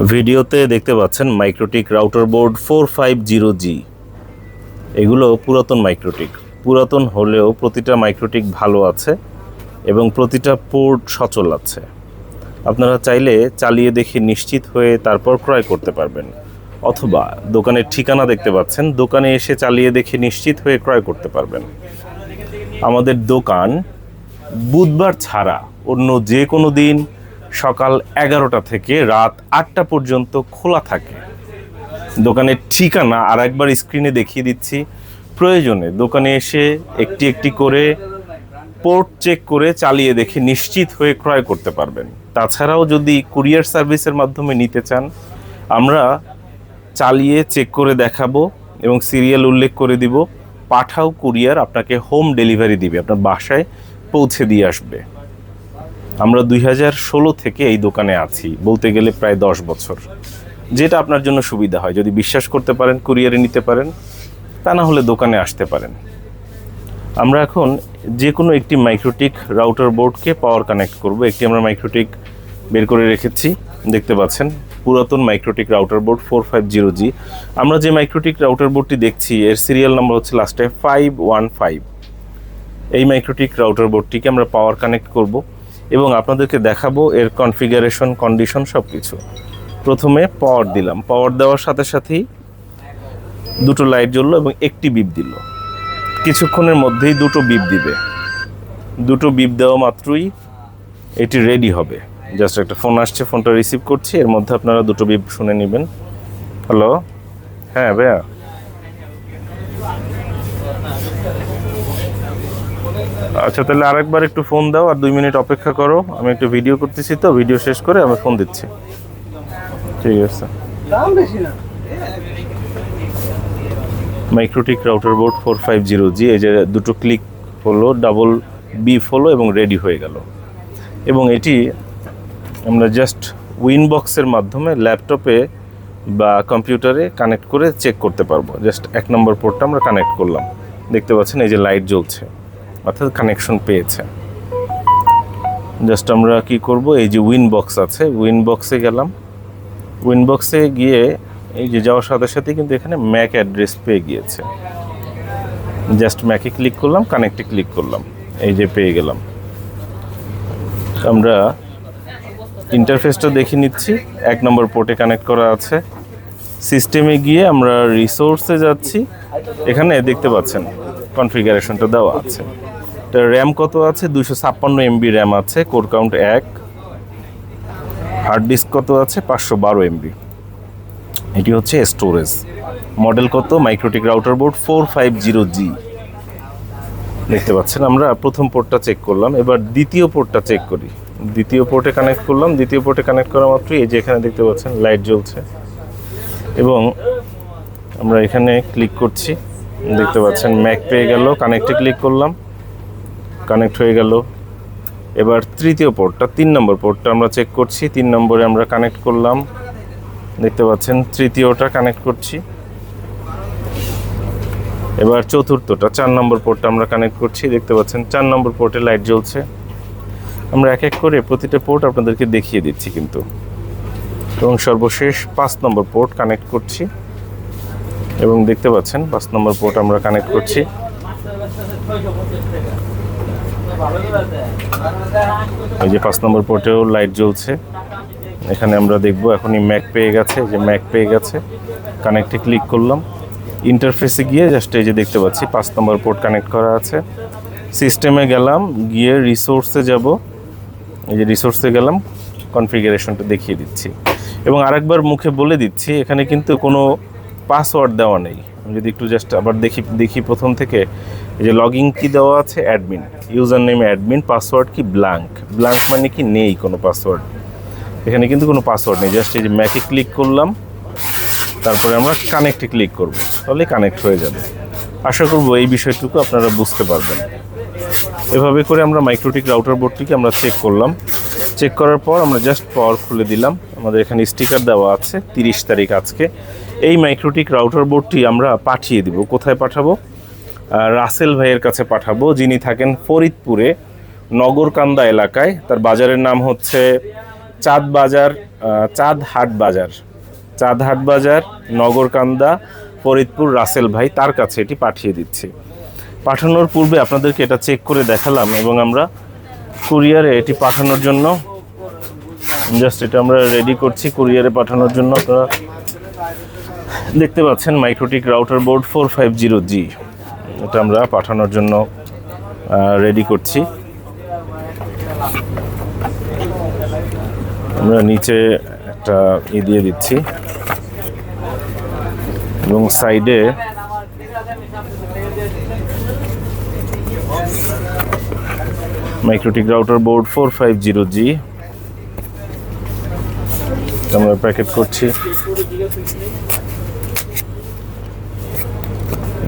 ভিডিওতে দেখতে পাচ্ছেন MikroTik router board four five zero G এগুলো পুরাতন মাইক্রোটিক পুরাতন হলেও প্রতিটা মাইক্রোটিক ভালো আছে এবং প্রতিটা পোর্ট সচল আছে। আপনারা চাইলে চালিয়ে দেখে নিশ্চিত হয়ে তারপর ক্রয় করতে পারবেন। অথবা দোকানের ঠিকানা দেখতে পাচ্ছেন, দোকানে এসে চালিয়ে দেখে নিশ্চিত হয়ে ক্রয় করতে পারবেন। আমাদের দোকান বুধবার ছাড়া অন্য যে কোনো দিন সকাল এগারোটা থেকে রাত আটটা পর্যন্ত খোলা থাকে। দোকানের ঠিকানা আর একবার স্ক্রিনে দেখিয়ে দিচ্ছি। প্রয়োজনে দোকানে এসে একটি একটি করে পোর্ট চেক করে চালিয়ে দেখে নিশ্চিত হয়ে ক্রয় করতে পারবেন। তাছাড়াও যদি কুরিয়ার সার্ভিসের মাধ্যমে নিতে চান, আমরা চালিয়ে চেক করে দেখাবো এবং সিরিয়াল উল্লেখ করে দিব। পাঠাও কুরিয়ার আপনাকে হোম ডেলিভারি দিবে, আপনার বাসায় পৌঁছে দিয়ে আসবে। আমরা দুই হাজার ষোলো থেকে এই দোকানে আছি, বলতে গেলে প্রায় দশ বছর। যেটা আপনার জন্য সুবিধা হয়, যদি বিশ্বাস করতে পারেন, কুরিয়ারে নিতে পারেন, তা না হলে দোকানে আসতে পারেন। আমরা এখন যে কোনো একটি মাইক্রোটিক রাউটার বোর্ডকে পাওয়ার কানেক্ট করব। একটি আমরা মাইক্রোটিক বের করে রেখেছি, দেখতে পাচ্ছেন, পুরাতন MikroTik router board four five zero G. আমরা যে মাইক্রোটিক রাউটার বোর্ডটি দেখছি, এর সিরিয়াল নাম্বার হচ্ছে লাস্টে ফাইভ ওয়ান ফাইভ। এই মাইক্রোটিক রাউটার বোর্ডটিকে আমরা পাওয়ার কানেক্ট করব। এবং আপনাদেরকে দেখাবো এর কনফিগারেশন কন্ডিশন সব কিছু প্রথমে পাওয়ার দিলাম। পাওয়ার দেওয়ার সাথে সাথেই দুটো লাইট জ্বললো এবং একটি বিপ দিল। কিছুক্ষণের মধ্যেই দুটো বিপ দিবে। দুটো বিপ দেওয়া মাত্রই এটি রেডি হবে। জাস্ট একটা ফোন আসছে ফোনটা রিসিভ করছি, এর মধ্যে আপনারা দুটো বিপ শুনে নেবেন। হ্যালো হ্যাঁ ভাইয়া? আচ্ছা তাহলে আরেকবার একটু ফোন দাও আর দুই মিনিট অপেক্ষা করো। আমি একটু ভিডিও করতেছি তো ভিডিও শেষ করে আমি ফোন দিচ্ছি। ঠিক আছে। MikroTik router board four five zero G এই যে দুটো ক্লিক হলো ডাবল বিফ হলো এবং রেডি হয়ে গেল। এবং এটি আমরা জাস্ট উইনবক্সের মাধ্যমে ল্যাপটপে বা কম্পিউটারে কানেক্ট করে চেক করতে পারব। জাস্ট এক নম্বর পোর্টটা আমরা কানেক্ট করলাম। দেখতে পাচ্ছেন এই যে লাইট জ্বলছে। অর্থাৎ কানেকশন পেয়েছে। জাস্ট আমরা কি করব? এই যে উইন বক্স আছে উইন বক্সে গেলাম। উইন বক্সে গিয়ে এই যে যাওয়ার সাথে সাথে কিন্তু এখানে ম্যাক অ্যাড্রেস পেয়ে গিয়েছে। জাস্ট ম্যাকে ক্লিক করলাম কানেক্টে ক্লিক করলাম। এই যে পেয়ে গেলাম। আমরা ইন্টারফেসটা দেখে নিচ্ছি। এক নম্বর পোর্টে কানেক্ট করা আছে। সিস্টেমে গিয়ে আমরা রিসোর্সে যাচ্ছি। এখানে দেখতে পাচ্ছেন কনফিগারেশনটা দেওয়া আছে। এটা র্যাম কত আছে? দুশো ছাপ্পান্ন এমবি র্যাম আছে কোর কাউন্ট এক। হার্ড ডিস্ক কত আছে? পাঁচশো বারো এমবি এটি হচ্ছে স্টোরেজ মডেল কত? MikroTik router board four five zero G দেখতে পাচ্ছেন আমরা প্রথম পোর্টটা চেক করলাম, এবার দ্বিতীয় পোর্টটা চেক করি। দ্বিতীয় পোর্টে কানেক্ট করলাম, দ্বিতীয় পোর্টে কানেক্ট করা মাত্রই এই যে এখানে দেখতে পাচ্ছেন লাইট জ্বলছে। এবং আমরা এখানে ক্লিক করছি, দেখতে পাচ্ছেন ম্যাক পেয়ে গেল কানেক্টে ক্লিক করলাম। কানেক্ট হয়ে গেল। এবার তৃতীয় পোর্টটা, তিন নম্বর পোর্টটা আমরা চেক করছি। তিন নম্বরে আমরা কানেক্ট করলাম। দেখতে পাচ্ছেন, তৃতীয়টা কানেক্ট করছি। এবার চতুর্থটা, চার নম্বর পোর্টটা আমরা কানেক্ট করছি। দেখতে পাচ্ছেন, চার নম্বর পোর্টে লাইট জ্বলছে। আমরা এক এক করে প্রতিটা পোর্ট আপনাদেরকে দেখিয়ে দিচ্ছি কিন্তু। এবং সর্বশেষ পাঁচ নম্বর পোর্ট কানেক্ট করছি। এবং দেখতে পাচ্ছেন, পাঁচ নম্বর পোর্ট আমরা কানেক্ট করছি। এই যে পাঁচ নম্বর পোর্টেও লাইট জ্বলছে। এখানে আমরা দেখব এখনই ম্যাক পেয়ে গেছে যে ম্যাক পেয়ে গেছে। কানেক্টে ক্লিক করলাম। ইন্টারফেসে গিয়ে জাস্ট এই যে দেখতে পাচ্ছি, পাঁচ নম্বর পোর্ট কানেক্ট করা আছে। সিস্টেমে গেলাম, গিয়ে রিসোর্সে যাব। এই যে রিসোর্সে গেলাম, কনফিগারেশনটা দেখিয়ে দিচ্ছি। এবং আরেকবার মুখে বলে দিচ্ছি, এখানে কিন্তু কোনো পাসওয়ার্ড দেওয়া নেই। আমি যদি একটু জাস্ট আবার দেখি দেখি প্রথম থেকে। এই যে লগইন কি দেওয়া আছে admin user name admin password কি ব্ল্যাঙ্ক ব্ল্যাঙ্ক মানে কি নেই কোনো পাসওয়ার্ড এখানে কিন্তু কোনো পাসওয়ার্ড নেই জাস্ট এই যে ম্যাকে ক্লিক করলাম, তারপরে আমরা কানেক্টে ক্লিক করব। তাহলে কানেক্ট হয়ে যাবে। আশা করব এই বিষয়টুকু আপনারা বুঝতে পারবেন। এভাবে করে আমরা মাইক্রোটিক রাউটার বোর্ডটিকে আমরা চেক করলাম। চেক করার পর আমরা জাস্ট পাওয়ার খুলে দিলাম। আমাদের এখানে স্টিকার দেওয়া আছে, তিরিশ তারিখ আজকে। এই মাইক্রোটিক রাউটার বোর্ডটি আমরা পাঠিয়ে দিব। কোথায় পাঠাবো? রাসেল ভাইয়ের কাছে পাঠাবো। যিনি থাকেন ফরিদপুরে, নগরকান্দা এলাকায়। তার বাজারের নাম হচ্ছে চাঁদ বাজার চাঁদ হাট বাজার। চাঁদ হাট বাজার, নগরকান্দা, ফরিদপুর, রাসেল ভাই তার কাছে এটি পাঠিয়ে দিচ্ছি। পাঠানোর পূর্বে আপনাদেরকে এটা চেক করে দেখালাম এবং আমরা কুরিয়ারে এটি পাঠানোর জন্য, জাস্ট এটা আমরা রেডি করছি কুরিয়ারে পাঠানোর জন্য। আপনারা দেখতে পাচ্ছেন MikroTik router board four five zero G. এটা আমরা পাঠানোর জন্য রেডি করছি। আমরা নিচে একটা ই দিয়ে দিচ্ছি। এবং সাইডে MikroTik router board four five zero G আমরা প্যাকেট করছি।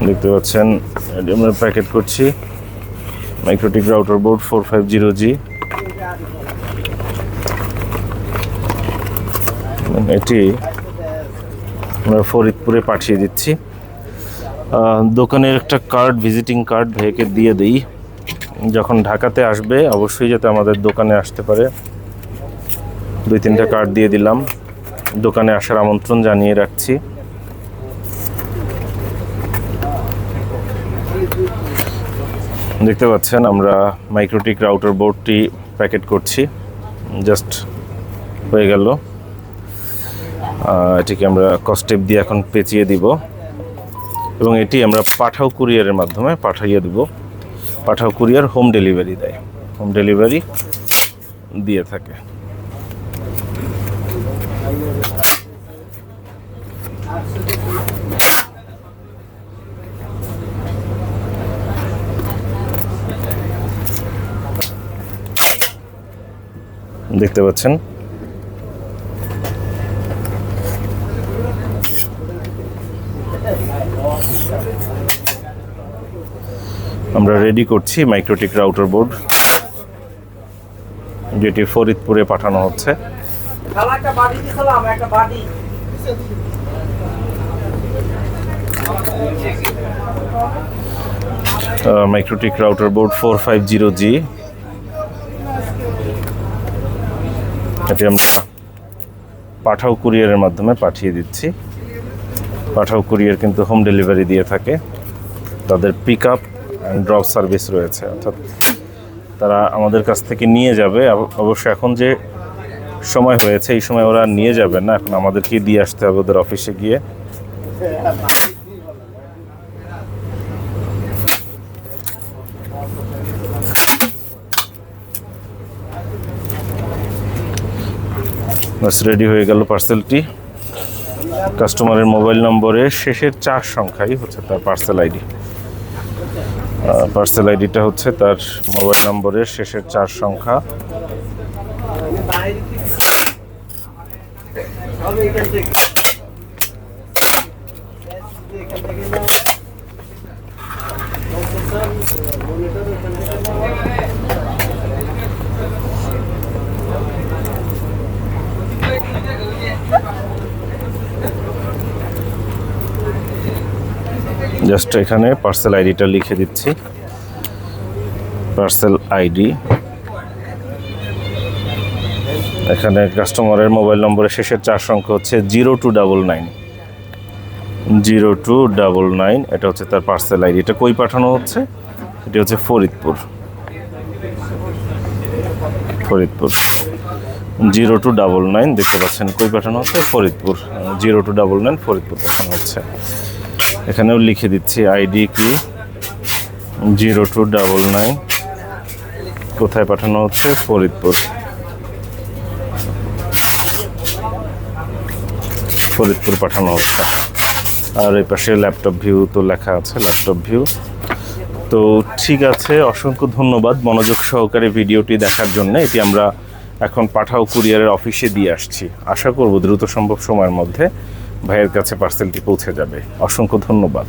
দেখতে পাচ্ছেন, এটি আমরা প্যাকেট করছি। MikroTik router board four five zero G এটি আমরা ফরিদপুরে পাঠিয়ে দিচ্ছি। দোকানের একটা কার্ড ভিজিটিং কার্ড ভাইকে দিয়ে দিই। যখন ঢাকাতে আসবে, অবশ্যই যাতে আমাদের দোকানে আসতে পারে। দুই তিনটা কার্ড দিয়ে দিলাম। দোকানে আসার আমন্ত্রণ জানিয়ে রাখছি। দেখতে পাচ্ছেন, আমরা মাইক্রোটিক রাউটার বোর্ডটি প্যাকেট করছি। জাস্ট হয়ে গেল। এটিকে আমরা কস্টেপ দিয়ে এখন পেঁচিয়ে দিব। এবং এটি আমরা পাঠাও কুরিয়ারের মাধ্যমে পাঠাইয়ে দিব। পাঠাও কুরিয়ার হোম ডেলিভারি দেয়। হোম ডেলিভারি দিয়ে থাকে। দেখতে পাচ্ছেন। আমরা রেডি করছি মাইক্রোটিক রাউটার বোর্ড যেটি ফরিদপুরে পাঠানো হচ্ছে। MikroTik router board four five zero G এটি আমরা পাঠাও কুরিয়ারের মাধ্যমে পাঠিয়ে দিচ্ছি। পাঠাও কুরিয়ার কিন্তু হোম ডেলিভারি দিয়ে থাকে। তাদের pick up and drop service রয়েছে, অর্থাৎ তারা আমাদের কাছ থেকে নিয়ে যাবে। অবশ্য এখন যে সময় হয়েছে, এই সময় ওরা নিয়ে যাবে না। এখন আমাদেরকে দিয়ে আসতে হবে ওদের অফিসে গিয়ে। বাস রেডি হয়ে গেল পার্সেলটি। কাস্টমারের মোবাইল নম্বরের শেষের চার সংখ্যাই হচ্ছে তার পার্সেল আইডি। পার্সেল আইডিটা হচ্ছে তার মোবাইল নম্বরের শেষের চার সংখ্যা। জাস্ট এখানে পার্সেল আইডিটা লিখে দিচ্ছি। Parcel ID. এখানে কাস্টমারের মোবাইল নম্বরের শেষের চার সংখ্যা হচ্ছে zero two double nine. Zero two double nine, এটা হচ্ছে তার পার্সেল আইডি। এটা কই পাঠানো হচ্ছে? এটি হচ্ছে Faridpur. Faridpur. Zero two double nine, দেখতে পাচ্ছেন কই পাঠানো হচ্ছে? Faridpur. Zero two double nine, Faridpur পাঠানো হচ্ছে। এখানেও লিখে দিচ্ছি আইডি কি? Zero two double nine. কোথায় পাঠানো হচ্ছে? ফরিদপুর। ফরিদপুর পাঠানো হচ্ছে। আর এই পাশে ল্যাপটপ ভিউ তো লেখা আছে, ল্যাপটপ ভিউ। তো ঠিক আছে, অসংখ্য ধন্যবাদ মনোযোগ সহকারে ভিডিওটি দেখার জন্য। এটি আমরা এখন পাঠাও কুরিয়ারের অফিসে দিয়ে আসছি। আশা করব দ্রুত সম্ভব সময়ের মধ্যে। ভাইয়ের কাছে পার্সেলটি পৌঁছে যাবে। অসংখ্য ধন্যবাদ।